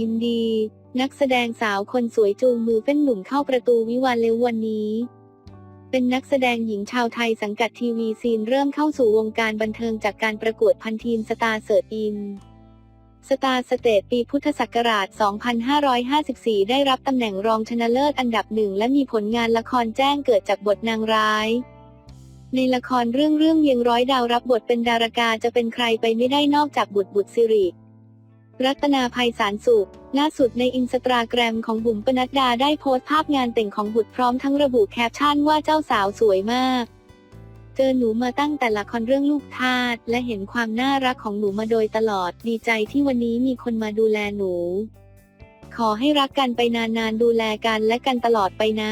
ยินดี นักแสดงสาวคนสวยจูงมือเฟ้นหนุ่มเข้าประตูวิวาห์เร็ววันนี้ เป็นนักแสดงหญิงชาวไทยสังกัดทีวีซีนเริ่มเข้าสู่วงการบันเทิงจากการประกวดพันทีมสตาร์เสิร์ตอินสตาร์สเตทปีพุทธศักราช 2554 ได้รับตำแหน่งรองชนะเลิศอันดับหนึ่งและมีผลงานละครแจ้งเกิดจากบทนางร้าย ในละครเรื่องเรื่องเวียงร้อยดาวรับบทเป็นดารากาจะเป็นใครไปไม่ได้นอกจากบุตรบุตรสิริ รัตนาภัยสารสุข ล่าสุดในอินสตาแกรมของบุ๋มปนัดดาได้โพสต์ภาพงานแต่งของบุตรพร้อมทั้งระบุแคปชั่นว่าเจ้าสาวสวยมาก เจอหนูมาตั้งแต่ละครเรื่องลูกทาสและเห็นความน่ารักของหนูมาโดยตลอด ดีใจที่วันนี้มีคนมาดูแลหนู ขอให้รักกันไปนานๆดูแลกันและกันตลอดไปนะ